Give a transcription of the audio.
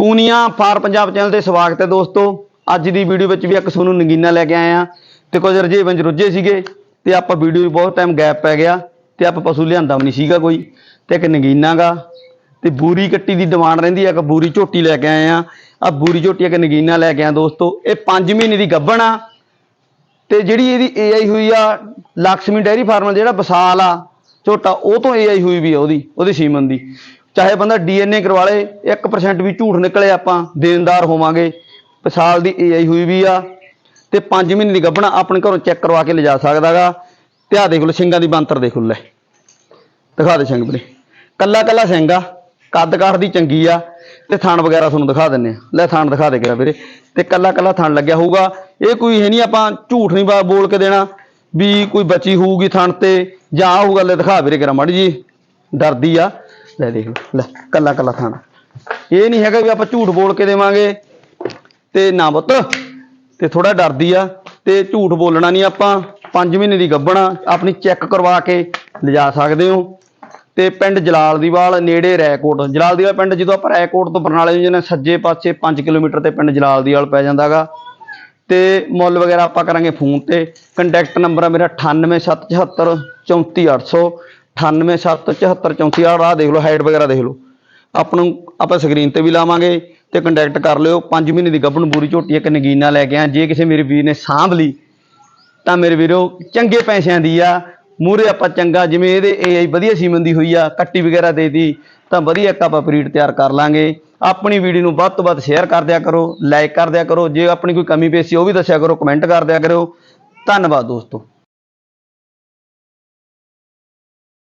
Punia for Punjab channel ਤੇ ਸਵਾਗਤ ਹੈ ਦੋਸਤੋ। ਅੱਜ ਦੀ ਵੀਡੀਓ ਵਿੱਚ ਵੀ ਇੱਕ ਤੁਹਾਨੂੰ ਨਗੀਨਾ ਲੈ ਕੇ ਆਏ ਆ ਤੇ ਕੁਝ ਰਜੇ ਬੰਜ ਰੁੱਝੇ ਸੀਗੇ ਤੇ ਆਪਾਂ ਵੀਡੀਓ ਵੀ ਬਹੁਤ ਟਾਈਮ ਗੈਪ ਪੈ ਗਿਆ ਤੇ ਆਪਾਂ ਪਸ਼ੂ ਲਿਆਂਦਾ ਵੀ ਨਹੀਂ ਸੀਗਾ ਕੋਈ। ਤੇ ਇੱਕ ਨਗੀਨਾ ਗਾ ਤੇ ਬੂਰੀ ਕੱਟੀ ਦੀ ਡਿਮਾਂਡ ਰਹਿੰਦੀ ਆ, ਇੱਕ ਬੂਰੀ ਝੋਟੀ ਲੈ ਕੇ ਆਏ ਆ ਆ ਬੂਰੀ ਝੋਟੀ ਇੱਕ ਨਗੀਨਾ ਲੈ ਕੇ ਆਏ ਦੋਸਤੋ। ਇਹ 5 ਮਹੀਨੇ ਦੀ ਗੱਭਣ ਆ। ਤੇ ਜਿਹੜੀ ਇਹਦੀ ਏਆਈ ਹੋਈ ਆ ਲక్ష్ਮੀ ਡੈਰੀ ਫਾਰਮ ਜਿਹੜਾ ਵਿਸਾਲ ਆ, ਝੋਟਾ, ਉਹ ਤੋਂ ਏਆਈ ਹੋਈ ਵੀ ਆ ਉਹਦੀ ਉਹਦੀ ਸੀਮਨ ਦੀ। ਚਾਹੇ ਬੰਦਾ ਡੀਐਨਏ ਕਰਵਾ ਲੇ 1% ਵੀ ਝੂਠ ਨਿਕਲੇ ਆਪਾਂ ਦੇਣਦਾਰ ਹੋਵਾਂਗੇ। ਵਿਸਾਲ ਦੀ ਏਆਈ ਹੋਈ ਵੀ ਆ ਤੇ 5 ਮਹੀਨੇ ਦੀ ਗੱਭਣਾ ਆਪਣੇ ਘਰੋਂ ਚੈੱਕ ਕਰਵਾ ਕੇ ਲਿਜਾ ਸਕਦਾਗਾ। ਤੇ ਆ ਦੇਖ ਲਓ, ਸਿੰਘਾਂ ਦੀ ਬੰਤਰ ਦੇਖ ਲਓ ਲੈ। ਦਿਖਾ ਦੇ ਸਿੰਘ ਵੀਰੇ। ਕੱਲਾ ਕੱਲਾ ਸਿੰਘ ਆ, ਕੱਦ ਕਾਠ ਦੀ ਚੰਗੀ ਆ। ਤੇ ਥਣ ਵਗੈਰਾ ਤੁਹਾਨੂੰ ਦਿਖਾ ਦਿੰਨੇ ਆ। ਲੈ ਥਣ ਦਿਖਾ ਦੇ ਕਿਰਾ ਵੀਰੇ। ਤੇ ਕੱਲਾ ਕੱਲਾ ਥਣ ਲੱਗਿਆ ਹੋਊਗਾ। ਇਹ ਕੋਈ ਹੈ ਨਹੀਂ ਆਪਾਂ ਝੂਠ ਨਹੀਂ ਬਾ- ਬੋਲ ਕੇ ਦੇਣਾ ਵੀ ਕੋਈ ਬੱਚੀ ਹੋਊਗੀ ਥਣ ਤੇ। ਜਾਂ ਆਹ ਹੋਊਗਾ ਲੈ ਦਿਖਾ ਵੀਰੇ ਕਿਰਾ ਮਾੜੀ ਜੀ ਡਰਦੀ ਆ। ਲੈ ਦੇਖ ਲਓ, ਲੈ ਕੱਲਾ ਕੱਲਾ ਥਣ। ਇਹ ਨਹੀਂ ਹੈਗਾ ਵੀ ਆਪਾਂ ਝੂਠ ਬੋਲ ਕੇ ਦੇਵਾਂਗੇ। ਤੇ ਨਾ ਬੁੱਤ ਤੇ ਥੋੜਾ ਡਰਦੀ ਆ ਤੇ ਝੂਠ ਬੋਲਣਾ ਨਹੀਂ ਆਪਾਂ। 5 ਮਹੀਨੇ ਦੀ ਗੱਭਣਾ ਆਪਣੀ ਚੈੱਕ ਕਰਵਾ ਕੇ ਲਿਜਾ ਸਕਦੇ ਹੋ। ਤੇ ਪਿੰਡ ਜਲਾਲ ਦੀ ਨੇੜੇ ਰੈਕੋਟ ਜਲਾਲ ਦੀ ਪਿੰਡ ਜਦੋਂ ਆਪਾਂ ਰੈਕੋਟ ਤੋਂ ਬਰਨਾਲੇ ਨੂੰ ਜਾਂਦੇ ਸੱਜੇ ਪਾਸੇ 5 ਕਿਲੋਮੀਟਰ ਤੇ ਪਿੰਡ ਜਲਾਲ ਦੀ ਵਾਲ ਪੈ ਜਾਂਦਾਗਾ। ਤੇ ਮੁੱਲ ਵਗੈਰਾ ਆਪਾਂ ਕਰਾਂਗੇ ਫੋਨ ਤੇ। ਕੰਟੈਕਟ ਨੰਬਰ ਆ ਮੇਰਾ 98774 34800 98774 ਆਹ ਦੇਖ ਲਓ ਹਾਈਟ ਵਗੈਰਾ ਦੇਖ ਲਓ ਆਪਾਂ ਨੂੰ ਆਪਾਂ ਸਕਰੀਨ ਤੇ ਵੀ ਲਾਵਾਂਗੇ ਤੇ ਕੰਟੈਕਟ ਕਰ ਲਿਓ 5 ਮਹੀਨੇ ਦੀ ਗੱਭਣ ਬੂਰੀ ਝੋਟੀ ਇੱਕ ਨਗੀਨਾ ਲੈ ਕੇ ਆ ਜੇ ਕਿਸੇ ਮੇਰੇ ਵੀਰ ਨੇ ਸਾਂਭ ਲਈ ਤਾਂ ਮੇਰੇ ਵੀਰੋ ਚੰਗੇ ਪੈਸਿਆਂ ਦੀ ਆ ਮੂਰੇ ਆਪਾਂ ਚੰਗਾ ਜਿਵੇਂ ਇਹਦੇ ਏਆਈ ਵਧੀਆ ਸੀਮਨ ਦੀ ਹੋਈ ਆ ਕੱਟੀ ਵਗੈਰਾ ਦੇ ਦੀ ਤਾਂ ਵਧੀਆ ਇੱਕ ਆਪਾਂ ਬਰੀਡ ਤਿਆਰ ਕਰ ਲਾਂਗੇ ਆਪਣੀ ਵੀਡੀਓ ਨੂੰ ਵੱਧ ਤੋਂ ਵੱਧ ਸ਼ੇਅਰ ਕਰ ਦਿਆ ਕਰੋ ਲਾਈਕ ਕਰ ਦਿਆ ਕਰੋ ਜੇ ਆਪਣੀ ਕੋਈ ਕਮੀ ਪੇਸ਼ੀ ਉਹ ਵੀ ਦੱਸਿਆ ਕਰੋ ਕਮੈਂਟ ਕਰ ਦਿਆ ਕਰੋ ਧੰਨਵਾਦ ਦੋਸਤੋ